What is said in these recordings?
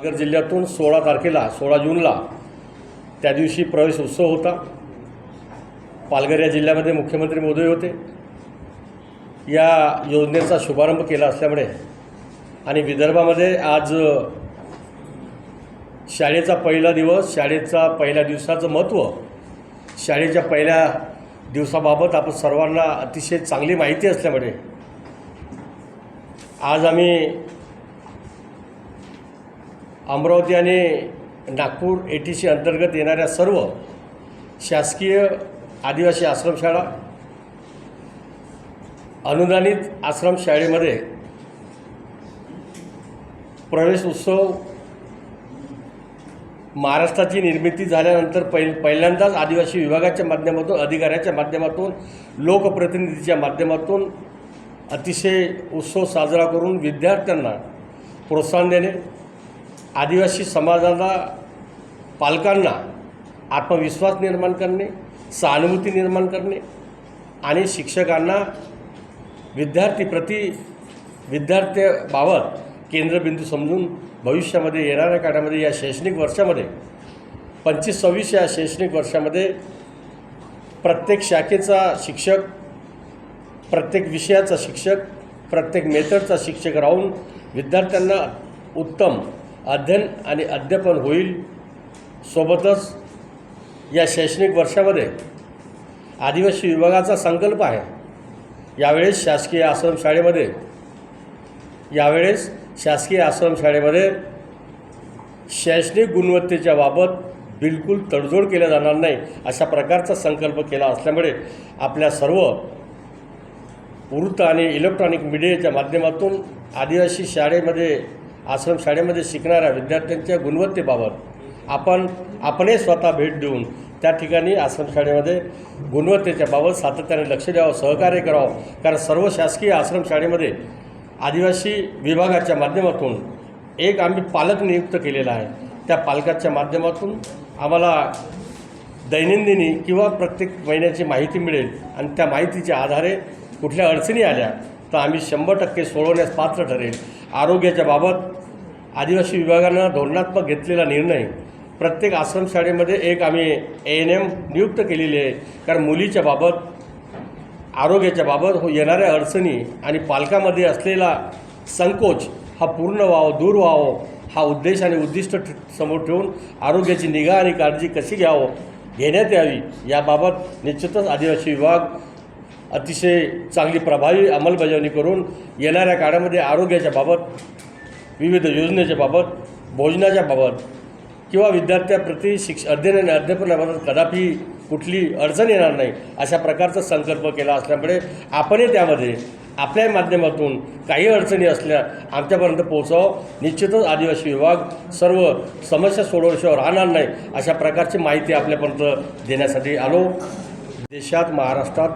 पालघर जिल्ह्यातून सोळा तारखेला सोळा जूनला त्या दिवशी प्रवेश उत्सव होता. पालघर या जिल्ह्यामध्ये मुख्यमंत्री मोदी होते. या योजनेचा शुभारंभ केला असल्यामुळे आणि विदर्भामध्ये आज शाळेचा पहिला दिवस शाळेचा पहिल्या दिवसाचं महत्त्व शाळेच्या पहिल्या दिवसाबाबत आपण सर्वांना अतिशय चांगली माहिती असल्यामुळे आज आम्ही अमरावती आणि नागपूर ए टी सी अंतर्गत येणाऱ्या सर्व शासकीय आदिवासी आश्रमशाळा अनुदानित आश्रमशाळेमध्ये प्रवेश उत्सव महाराष्ट्राची निर्मिती झाल्यानंतर पहि पहिल्यांदाच आदिवासी विभागाच्या माध्यमातून अधिकाऱ्याच्या माध्यमातून लोकप्रतिनिधीच्या माध्यमातून अतिशय उत्सव साजरा करून विद्यार्थ्यांना प्रोत्साहन देणे आदिवासी समाजाला पालकांना आत्मविश्वास निर्माण करणे सहानुभूती निर्माण करणे आणि शिक्षकांना विद्यार्थीप्रती विद्यार्थ्याबाबत केंद्रबिंदू समजून भविष्यामध्ये येणाऱ्या काळामध्ये या शैक्षणिक वर्षामध्ये पंचवीस सव्वीस या शैक्षणिक वर्षामध्ये प्रत्येक शाखेचा शिक्षक प्रत्येक विषयाचा शिक्षक प्रत्येक मेथडचा शिक्षक राहून विद्यार्थ्यांना उत्तम अध्ययन आणि अध्यापन होईल सोबतच या शैक्षणिक वर्षामध्ये आदिवासी विभागाचा संकल्प आहे. यावेळेस शासकीय आश्रमशाळेमध्ये यावेळेस शासकीय आश्रमशाळेमध्ये शैक्षणिक गुणवत्तेच्या बाबत बिलकुल तडजोड केल्या जाणार नाही अशा प्रकारचा संकल्प केला असल्यामुळे आपल्या सर्व वृत्त आणि इलेक्ट्रॉनिक मीडियाच्या माध्यमातून आदिवासी शाळेमध्ये आश्रमशाळेमध्ये शिकणाऱ्या विद्यार्थ्यांच्या गुणवत्तेबाबत आपण आपणही स्वतः भेट देऊन त्या ठिकाणी आश्रमशाळेमध्ये गुणवत्तेच्या बाबत सातत्याने लक्ष द्यावं सहकार्य करावं. कारण सर्व शासकीय आश्रमशाळेमध्ये आदिवासी विभागाच्या माध्यमातून एक आम्ही पालक नियुक्त केलेला आहे. त्या पालकाच्या माध्यमातून आम्हाला दैनंदिनी किंवा प्रत्येक महिन्याची माहिती मिळेल आणि त्या माहितीच्या आधारे कुठल्या अडचणी आल्या तर आम्ही शंभर टक्के सोडवण्यास पात्र ठरेल. आरोग्याच्या बाबत आदिवासी विभागानं धोरणात्मक घेतलेला निर्णय. प्रत्येक आश्रमशाळेमध्ये एक आम्ही ए एन एम नियुक्त केलेली आहे. कारण मुलीच्या बाबत आरोग्याच्या बाबत हो येणाऱ्या अडचणी आणि पालकामध्ये असलेला संकोच हा पूर्ण व्हावं दूर व्हावं हा उद्देश आणि उद्दिष्ट समोर ठेवून आरोग्याची निगा आणि काळजी कशी घ्यावं घेण्यात यावी याबाबत निश्चितच आदिवासी विभाग अतिशय चांगली प्रभावी अंमलबजावणी करून येणाऱ्या काळामध्ये आरोग्याच्या बाबत विविध योजनेच्या बाबत भोजनाच्या बाबत किंवा विद्यार्थ्याप्रती शिक्ष अध्ययन आणि अध्यापनाबाबत कदापि कुठली अडचण येणार नाही अशा प्रकारचा संकल्प केला असल्यामुळे आपणही त्यामध्ये आपल्या माध्यमातून काही अडचणी असल्या आमच्यापर्यंत पोहोचावं. निश्चितच आदिवासी विभाग सर्व समस्या सोडवल्याशिवाय राहणार नाही अशा प्रकारची माहिती आपल्यापर्यंत देण्यासाठी आलो. देशात महाराष्ट्रात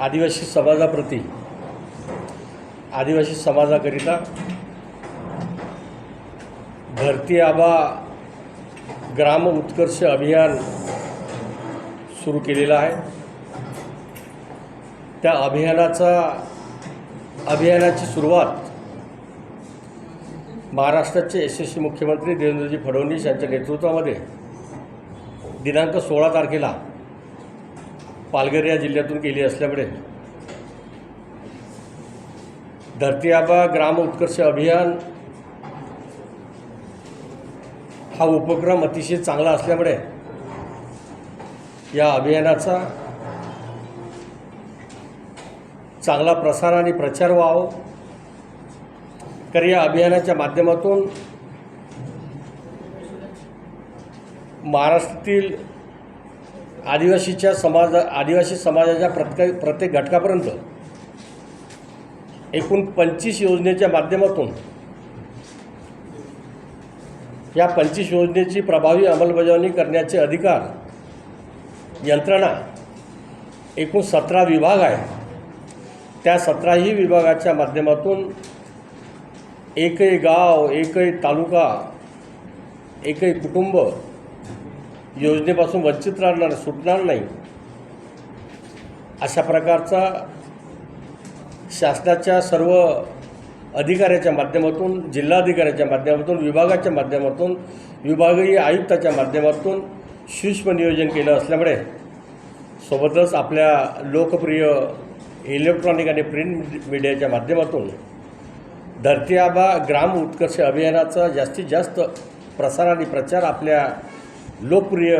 आदिवासी समाजाप्रती आदिवासी समाजाकरिता धरती आबा ग्राम उत्कर्ष अभियान सुरू केलेलं आहे. त्या अभियानाचा अभियानाची सुरुवात महाराष्ट्राचे यशस्वी मुख्यमंत्री देवेंद्रजी फडणवीस यांच्या नेतृत्वामध्ये दिनांक सोळा तारखेला पालघर या जिल्ह्यातून केली असल्यामुळे धरती आबा ग्राम उत्कर्ष अभियान हा उपक्रम अतिशय चांगला असल्यामुळे या अभियानाचा चांगला प्रसार आणि प्रचार व्हावं. तर या अभियानाच्या माध्यमातून महाराष्ट्रातील आदिवासीच्या समाज आदिवासी समाजाच्या प्रत्येक प्रत्येक घटकापर्यंत एकूण पंचवीस योजनेच्या माध्यमातून या पंचवीस योजनेची प्रभावी अंमलबजावणी करण्याचे अधिकार यंत्रणा एकूण सतरा विभाग आहे. त्या सतराही विभागाच्या माध्यमातून एकही गाव एकही तालुका एकही कुटुंब योजनेपासून वंचित राहणार सुटणार नाही. अशा प्रकारचा शासनाच्या सर्व अधिकाऱ्याच्या माध्यमातून जिल्हाधिकाऱ्याच्या माध्यमातून विभागाच्या माध्यमातून विभागीय आयुक्ताच्या माध्यमातून सूक्ष्म नियोजन केलं असल्यामुळे सोबतच आपल्या लोकप्रिय इलेक्ट्रॉनिक आणि प्रिंट मीडियाच्या माध्यमातून धरती आबा ग्राम उत्कर्ष अभियानाचा जास्तीत जास्त प्रसार आणि प्रचार आपल्या लोकप्रिय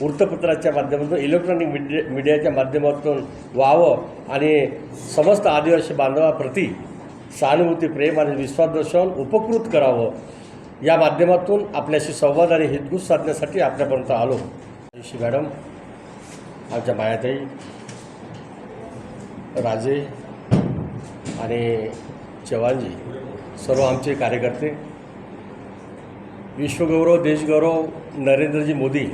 वृत्तपत्राच्या माध्यमातून इलेक्ट्रॉनिक मीडिया मीडियाच्या माध्यमातून व्हावं आणि समस्त आदिवासी बांधवाप्रती सहानुभूती प्रेम आणि विश्वास दर्शवून उपकृत करावं. या माध्यमातून आपल्याशी संवाद आणि हितगुज साधण्यासाठी आपल्यापर्यंत आलो. ऋषी मॅडम आमच्या मायाताई राजे आणि चव्हाणजी सर्व आमचे कार्यकर्ते विश्वगौरव देशगौरव नरेंद्रजी मोदी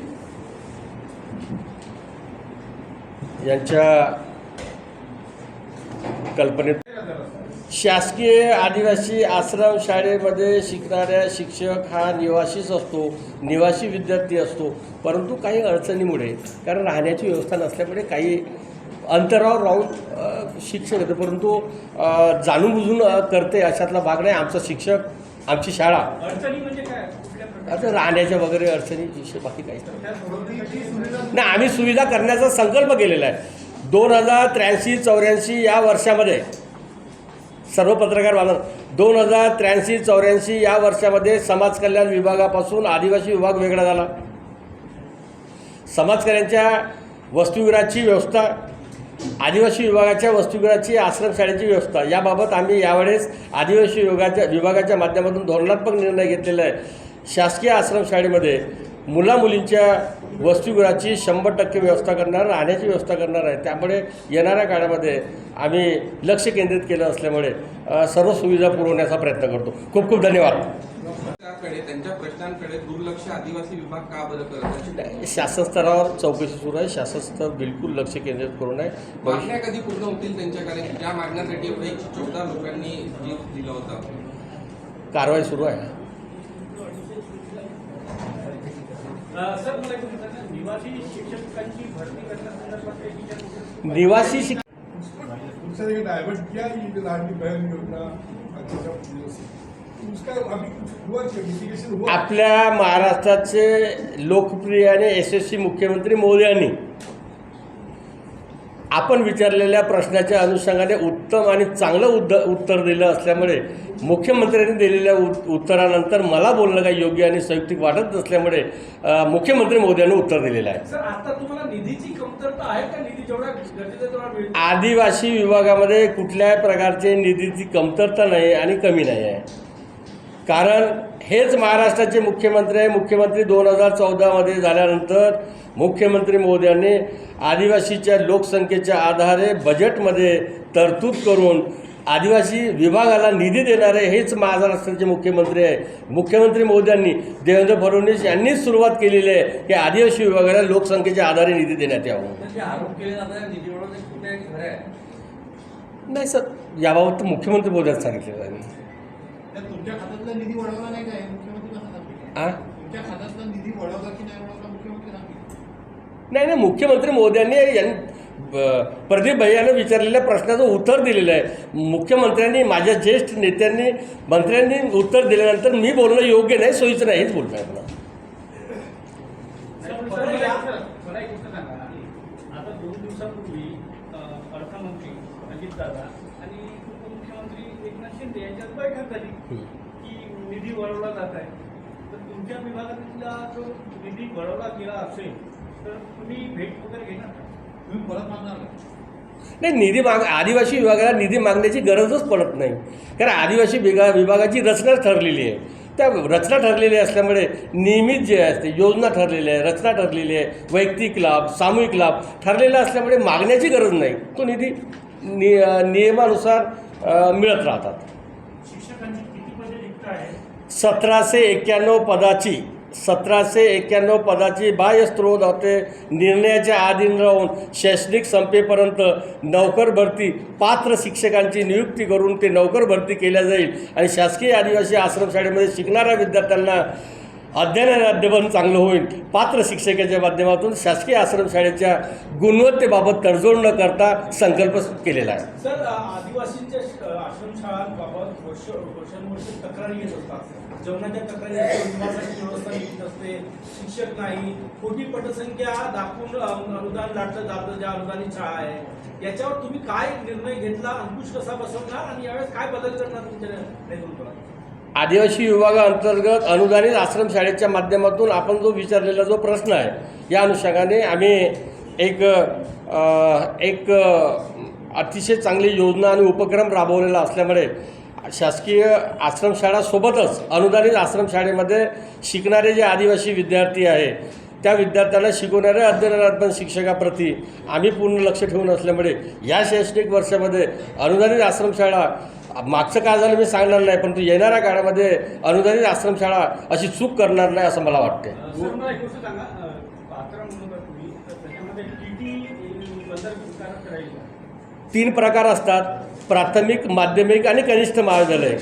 यांच्या कल्पनेत शासकीय आदिवासी आश्रम शाळेमध्ये शिकणाऱ्या शिक्षक हा निवासीच असतो निवासी विद्यार्थी असतो. परंतु काही अडचणीमुळे कारण राहण्याची व्यवस्था नसल्यामुळे काही अंतरावर राहून शिक्षक येतं. परंतु जाणूनबुजून जाणून बुजून करते अशातला भाग नाही. आमचा शिक्षक आमची शाळा. म्हणजे अडचणी म्हणजे काय कुठल्या प्रकारच्या? आता राहण्याच्या वगैरे अडचणी विषय बाकी काहीच नाही. नाही आम्ही सुविधा करण्याचा संकल्प केलेला आहे. दोन हजार त्र्याऐंशी चौऱ्याऐंशी या वर्षामध्ये सर्व पत्रकार बांधव दोन हजार त्र्याऐंशी चौऱ्याऐंशी या वर्षामध्ये समाज कल्याण विभागापासून आदिवासी विभाग वेगळा झाला. समाजकल्याणच्या वस्तुविराची व्यवस्था आदिवासी विभागाच्या वस्तुगृहाची आश्रमशाळेची व्यवस्था याबाबत आम्ही यावेळेस आदिवासी विभागाच्या विभागाच्या माध्यमातून धोरणात्मक निर्णय घेतलेला आहे. शासकीय आश्रमशाळेमध्ये मुलामुलींच्या वसतिगृहाची शंभर टक्के व्यवस्था करणार राहण्याची व्यवस्था करणार आहे. त्यामुळे येणाऱ्या काळामध्ये आम्ही लक्ष केंद्रित केलं असल्यामुळे सर्व सुविधा पुरवण्याचा प्रयत्न करतो. खूप खूप धन्यवाद. त्यांच्या प्रश्नांकडे दुर्लक्ष आदिवासी विभाग का बरं करत शासन स्तरावर चौकशी सुरू आहे. शासन स्तर बिलकुल लक्ष केंद्रित करून आहे भविष्य मागण्या कधी पूर्ण होतील त्यांच्याकडे? ज्या मागण्यासाठी एवढे एकशे चौदा लोकांनी जीव दिला होता. कारवाई सुरू आहे सर मला निवासी शिक्षकांची भरती करण्यासंदर्भात निवासी आपल्या महाराष्ट्राचे लोकप्रिय आणि यशस्वी मुख्यमंत्री मोदी यांनी आपण विचारलेल्या प्रश्नाच्या अनुषंगाने उत्तम आणि चांगलं उद्द उत्तर दिलं असल्यामुळे मुख्यमंत्र्यांनी दिलेल्या उत उत्तरानंतर मला बोलणं काही योग्य आणि संयुक्तिक वाटत नसल्यामुळे मुख्यमंत्री मोदी यांनी उत्तर दिलेलं आहे. आदिवासी विभागामध्ये कुठल्याही प्रकारचे निधीची कमतरता नाही आणि कमी नाही आहे. कारण हेच महाराष्ट्राचे मुख्यमंत्री आहे. मुख्यमंत्री दोन हजार चौदामध्ये झाल्यानंतर मुख्यमंत्री मोदी यांनी आदिवासीच्या लोकसंख्येच्या आधारे बजेटमध्ये तरतूद करून आदिवासी विभागाला निधी देणारे हेच महाराष्ट्राचे मुख्यमंत्री आहे. मुख्यमंत्री मोदी यांनी देवेंद्र फडणवीस यांनीच सुरुवात केलेली आहे की आदिवासी विभागाला लोकसंख्येच्या आधारे निधी देण्यात यावं. जे आरोप केले जातात निधी मिळवणं ते कुठे आहे? की खरं आहे. नाही सर याबाबत तर मुख्यमंत्री मोदी यांनी सांगितलेलं आहे नाही नाही मुख्यमंत्री मोदयांनी प्रदीप भैयानं विचारलेल्या प्रश्नाचं उत्तर दिलेलं आहे. मुख्यमंत्र्यांनी माझ्या ज्येष्ठ नेत्यांनी मंत्र्यांनी उत्तर दिल्यानंतर मी बोलणं योग्य नाही सोयीचं नाही हेच आहे मला सर, मला एक- मला एक गोष्ट सांगा. आता दोन दिवसापूर्वी अं, अर्थमंत्री अजितदादा आणि उपमुख्यमंत्री एकनाथ शिंदे यांच्यात बैठक झाली की निधी वळवला जात आहे. तर तुमच्या विभागातला जो निधी वळवला गेला असेल नाही निधी माग आदिवासी विभागाला निधी मागण्याची गरजच पडत नाही. कारण आदिवासी विभागा विभागाची रचनाच ठरलेली आहे. त्या रचना ठरलेली असल्यामुळे नियमित जे असते योजना ठरलेली आहे रचना ठरलेली आहे. वैयक्तिक लाभ सामूहिक लाभ ठरलेला असल्यामुळे मागण्याची गरज नाही. तो निधी नि नियमानुसार मिळत राहतात. सतराशे एक्क्याण्णव पदाची. सतराशे एक्क्याण्णव पदाची बाह्यस्त्रोत होते. निर्णयाच्या अधीन राहून शैक्षणिक संपेपर्यंत नौकर भरती पात्र शिक्षकांची नियुक्ती करून ते नौकर भरती केल्या जाईल. आणि शासकीय आदिवासी आश्रमशाळेमध्ये शिकणाऱ्या विद्यार्थ्यांना अध्ययना आणि अध्यापन चांगलं होईल. पात्र शिक्षकाच्या माध्यमातून शासकीय आश्रमशाळेच्या गुणवत्तेबाबत तडजोड न करता संकल्प केलेला आहे. सर आदिवासींच्या श- आश्रमशाळांबाबत वर्ष वर्षानुवर्ष तक्रारी येत असतात. जेवणाच्या तक्रारी व्यवस्था नीट नसते शिक्षक नाही. खोटी पटसंख्या दाखवून अनुदान लाटलं जातं ज्या अनुदानित शाळा आहे. याच्यावर तुम्ही काय निर्णय घेतला? अंकुश कसा बसवणार आणि यावेळेस काय बदल करणार तुमच्या नेतृत्वात? आदिवासी विभागाअंतर्गत अनुदानित आश्रमशाळेच्या माध्यमातून आपण जो विचारलेला जो प्रश्न आहे या अनुषंगाने आम्ही एक एक अतिशय चांगली योजना आणि उपक्रम राबवलेला असल्यामुळे शासकीय आश्रमशाळासोबतच अनुदानित आश्रमशाळेमध्ये शिकणारे जे आदिवासी विद्यार्थी आहे त्या विद्यार्थ्यांना शिकवणाऱ्या अध्ययनात्मक शिक्षकाप्रती आम्ही पूर्ण लक्ष ठेवून असल्यामुळे या शैक्षणिक वर्षामध्ये अनुदानित आश्रमशाळा मागचं काय झालं मी सांगणार नाही परंतु येणाऱ्या काळामध्ये अनुदानित आश्रमशाळा अशी चूक करणार नाही असं मला वाटते? तीन प्रकार असतात. प्राथमिक माध्यमिक आणि कनिष्ठ महाविद्यालय.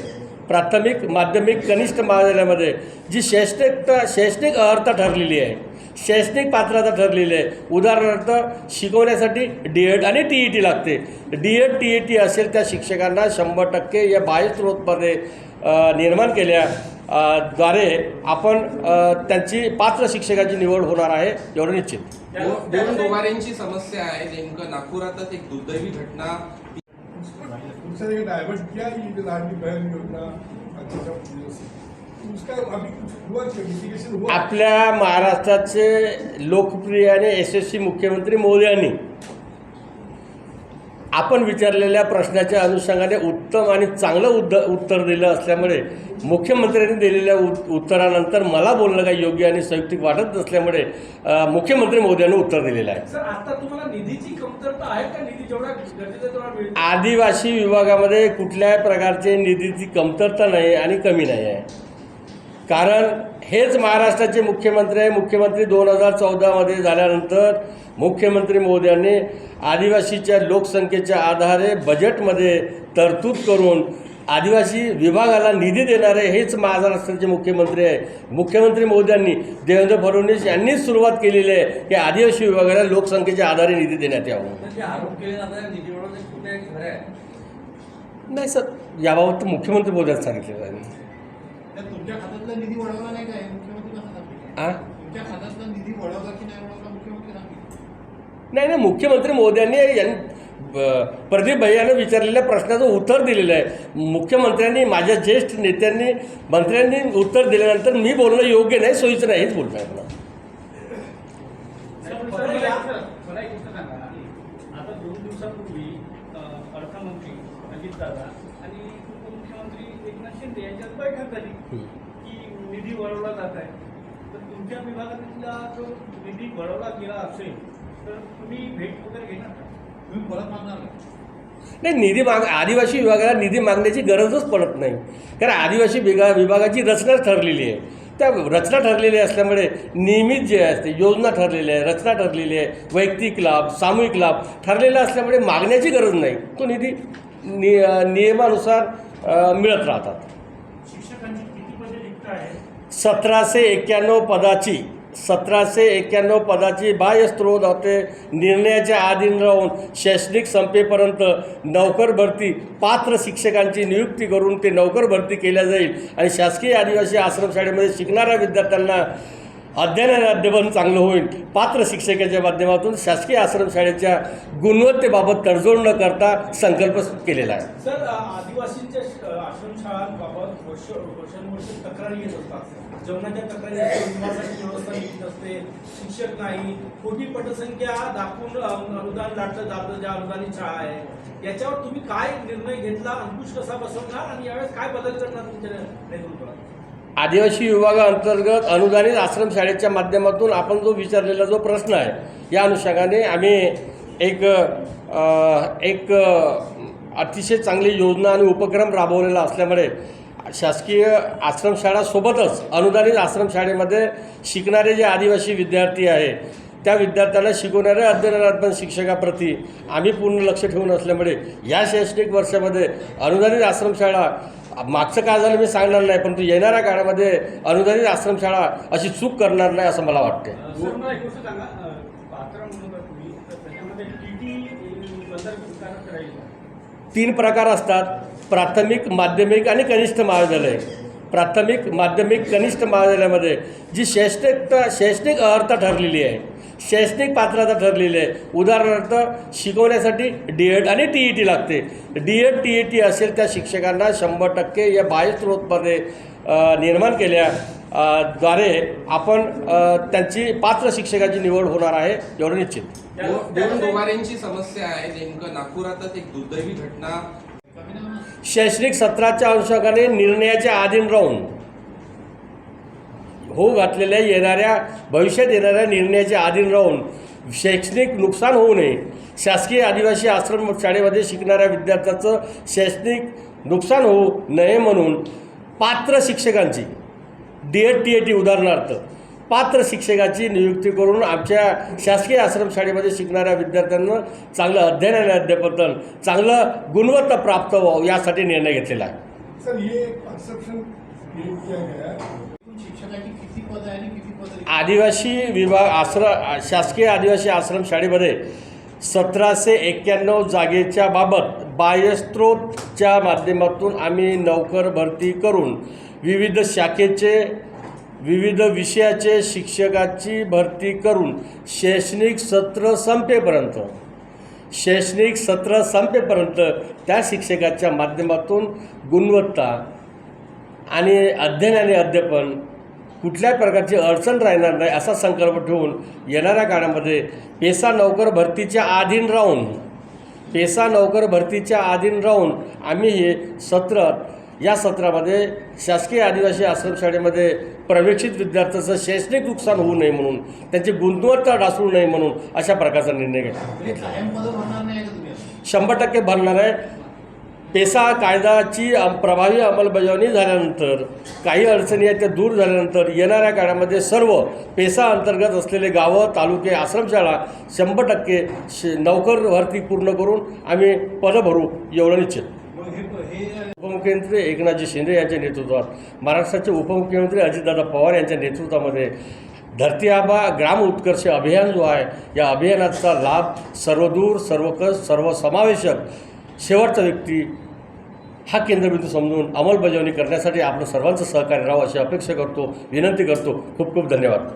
प्राथमिक माध्यमिक कनिष्ठ महाविद्यालयामध्ये जी शैक्षणिक शैक्षणिक अर्हता ठरलेली आहे शैक्षणिक पात्रता ठरलेली आहे. उदाहरणार्थ शिकवण्यासाठी डी एड आणि टी ई टी लागते. D Ed T E T असेल त्या शिक्षकांना शंभर टक्के या बाह्य स्रोतमध्ये अ, निर्माण केल्या अ, द्वारे आपण त्यांची पात्र शिक्षकाची निवड होणार आहे एवढं निश्चित. दोन समस्या आहे नेमकं नागपुरातच एक दुर्दैवी घटना. डाइवर्ट किया योजना. आपल्या महाराष्ट्राचे लोकप्रिय आणि यशस्वी मुख्यमंत्री मोदी यांनी आपण विचारलेल्या प्रश्नाच्या अनुषंगाने उत्तम आणि चांगलं उद्द उत्तर दिलं असल्यामुळे मुख्यमंत्र्यांनी दिलेल्या उत उत्तरानंतर मला बोलणं काही योग्य आणि संयुक्तिक वाटत नसल्यामुळे मुख्यमंत्री मोदी यांनी उत्तर दिलेलं आहे. आदिवासी विभागामध्ये कुठल्याही प्रकारचे निधीची कमतरता नाही आणि कमी नाही आहे. कारण हेच महाराष्ट्राचे मुख्यमंत्री आहे. मुख्यमंत्री दोन हजार चौदामध्ये झाल्यानंतर मुख्यमंत्री मोदी यांनी आदिवासीच्या लोकसंख्येच्या आधारे बजेटमध्ये तरतूद करून आदिवासी विभागाला निधी देणारे हेच महाराष्ट्राचे मुख्यमंत्री आहे. मुख्यमंत्री मोदी यांनी देवेंद्र फडणवीस यांनीच सुरुवात केलेली आहे की आदिवासी विभागाला लोकसंख्येच्या आधारे निधी देण्यात यावं. तर जे आरोप केले जातात निधी मिळवून ते कुठे खरं आहे. नाही सर. याबाबत तर मुख्यमंत्री मोदी यांनी सांगितलेलं आहे. तुमच्या खात्यातला निधी वळवला नाही काय? मुख्यमंत्री कसं सांगतील? आ? तुमच्या खात्यातला निधी वळवला की नाही वळवला मुख्यमंत्री सांगतील? नाही नाही मुख्यमंत्री मोदयांनी प्रदीप भैयानं विचारलेल्या प्रश्नाचं उत्तर दिलेलं आहे. मुख्यमंत्र्यांनी माझ्या ज्येष्ठ नेत्यांनी मंत्र्यांनी उत्तर दिल्यानंतर मी बोलणं योग्य नाही सोयीचं नाही हेच बोलणं आहे आता दोन दिवसापूर्वी अर्थमंत्री अजितदादा आणि उपमुख्यमंत्री एकनाथ शिंदे यांच्यात बैठक झाली की निधी वळवला जात आहे. तर तुमच्या विभागातला जो निधी वळवला गेला असेल तर तुम्ही भेट वगैरे घेणार का? तुम्ही परत मागणार का? नाही निधी माग आदिवासी विभागाला निधी मागण्याची गरजच पडत नाही. कारण आदिवासी विभा विभागाची रचनाच ठरलेली आहे. त्या रचना ठरलेली असल्यामुळे नियमित जे असते योजना ठरलेली आहे रचना ठरलेली आहे. वैयक्तिक लाभ सामूहिक लाभ ठरलेला असल्यामुळे मागण्याची गरज नाही. तो निधी नि नियमानुसार मिळत राहतात. शिक्षकांची किती पदे रिक्त आहे? सतराशे एक्क्याण्णव पदाची सतराशे एक्क्याण्णव पदाची बाह्य स्त्रोत होते. निर्णयाच्या अधीन राहून शैक्षणिक संपेपर्यंत नौकर भरती पात्र शिक्षकांची नियुक्ती करून ते नौकर भरती केल्या जाईल. आणि शासकीय आदिवासी आश्रमशाळेमध्ये शिकणाऱ्या विद्यार्थ्यांना अध्ययनाने अध्यापन चांगलं होईल. पात्र शिक्षकाच्या माध्यमातून शासकीय आश्रमशाळेच्या गुणवत्तेबाबत तडजोड न करता संकल्प केलेला आहे. सर आदिवासींच्या श- आश्रमशाळांबाबत वर्ष वर्षानुवर्ष तक्रारी येत असतात. जेवणाच्या तक्रारी व्यवस्था नीट नसते शिक्षक नाही. खोटी पटसंख्या दाखवून अनुदान लाटलं जातं ज्या अनुदानित शाळा आहे. याच्यावर तुम्ही काय निर्णय घेतला? अंकुश कसा बसवणार? आणि यावेळेस काय बदल करणार तुमच्या नेतृत्वात? आदिवासी विभागाअंतर्गत अनुदानित आश्रमशाळेच्या माध्यमातून आपण जो विचारलेला जो प्रश्न आहे या अनुषंगाने आम्ही एक एक अतिशय चांगली योजना आणि उपक्रम राबवलेला असल्यामुळे शासकीय आश्रमशाळासोबतच अनुदानित आश्रमशाळेमध्ये शिकणारे जे आदिवासी विद्यार्थी आहे त्या विद्यार्थ्यांना शिकवणाऱ्या अध्ययनात्मक शिक्षकाप्रती आम्ही पूर्ण लक्ष ठेवून असल्यामुळे या शैक्षणिक वर्षामध्ये अनुदानित आश्रमशाळा मागचं काय झालं मी सांगणार नाही परंतु येणाऱ्या काळामध्ये अनुदानित आश्रमशाळा अशी चूक करणार नाही असं मला वाटते तीन प्रकार असतात प्राथमिक माध्यमिक आणि कनिष्ठ महाविद्यालय. प्राथमिक माध्यमिक कनिष्ठ महाविद्यालयामध्ये जी शैक्षणिक शैक्षणिक अर्हता ठरलेली आहे शैक्षणिक पात्रता ठरलेली आहे. उदाहरणार्थ शिकवण्यासाठी डी एड आणि टी ई टी लागते. D Ed T E T असेल त्या शिक्षकांना शंभर टक्के या बाह्यस्रोतमध्ये अ, निर्माण केल्या द्वारे आपण त्यांची पात्र शिक्षकाची निवड होणार आहे एवढं निश्चित. दोन समस्या आहे नेमकं नागपुरातच एक दुर्दैवी घटना. शैक्षणिक सत्राच्या अनुषंगाने निर्णयाच्या अधीन राहून होऊ घातलेल्या येणाऱ्या भविष्यात येणाऱ्या निर्णयाच्या अधीन राहून शैक्षणिक नुकसान होऊ नये. शासकीय आदिवासी आश्रम शाळेमध्ये शिकणाऱ्या विद्यार्थ्याचं शैक्षणिक नुकसान होऊ नये म्हणून पात्र शिक्षकांची D Ed T A T उदाहरणार्थ पात्र शिक्षकाची नियुक्ती करून आमच्या शासकीय आश्रमशाळेमध्ये शिकणाऱ्या विद्यार्थ्यांना चांगलं अध्ययन आणि अध्यापन चांगलं गुणवत्ता प्राप्त व्हावं यासाठी निर्णय घेतलेला आहे. सर ये शिक्षकाची किती पद आणि किती पद आदिवासी विभाग आश्रम शासकीय आदिवासी आश्रम शाळेमध्ये सतराशे एक्क्याण्णव जागेच्या बाबत बाह्यस्त्रोतच्या माध्यमातून आम्ही नौकर भरती करून विविध शाखेचे विविध विषयाचे शिक्षकाची भरती करून शैक्षणिक सत्र संपेपर्यंत शैक्षणिक सत्र संपेपर्यंत त्या शिक्षकाच्या माध्यमातून गुणवत्ता आणि अध्ययन आणि अध्यापन कुठल्याही प्रकारची अडचण राहणार नाही असा संकल्प ठेवून येणाऱ्या काळामध्ये पेसा नौकर भरतीच्या अधीन राहून पेसा नौकर भरतीच्या अधीन राहून आम्ही हे सत्र या सत्रामध्ये शासकीय आदिवासी आश्रमशाळेमध्ये प्रवेशित विद्यार्थ्याचं शैक्षणिक नुकसान होऊ नये म्हणून त्यांची गुणवत्ता ढासळू नये म्हणून अशा प्रकारचा निर्णय घेतला? शंभर टक्के भरणार आहे पेसा कायदाची प्रभावी अंमलबजावणी झाल्यानंतर काही अडचणी आहेत त्या दूर झाल्यानंतर येणाऱ्या काळामध्ये सर्व पेसा अंतर्गत असलेले गावं तालुके आश्रमशाळा शंभर टक्के श नोकर भरती पूर्ण करून आम्ही पदं भरू एवढं निश्चित. उपमुख्यमंत्री एकनाथजी शिंदे यांच्या नेतृत्वात महाराष्ट्राचे उपमुख्यमंत्री अजितदादा पवार यांच्या नेतृत्वामध्ये धरती आबा ग्राम उत्कर्ष अभियान जो आहे या अभियानाचा लाभ सर्वदूर सर्वकष सर्वसमावेशक शेवटचा व्यक्ती हा केंद्रबिंदू समजून अंमलबजावणी करण्यासाठी आपलं सर्वांचं सहकार्य राहावं अशी अपेक्षा करतो विनंती करतो. खूप खूप धन्यवाद.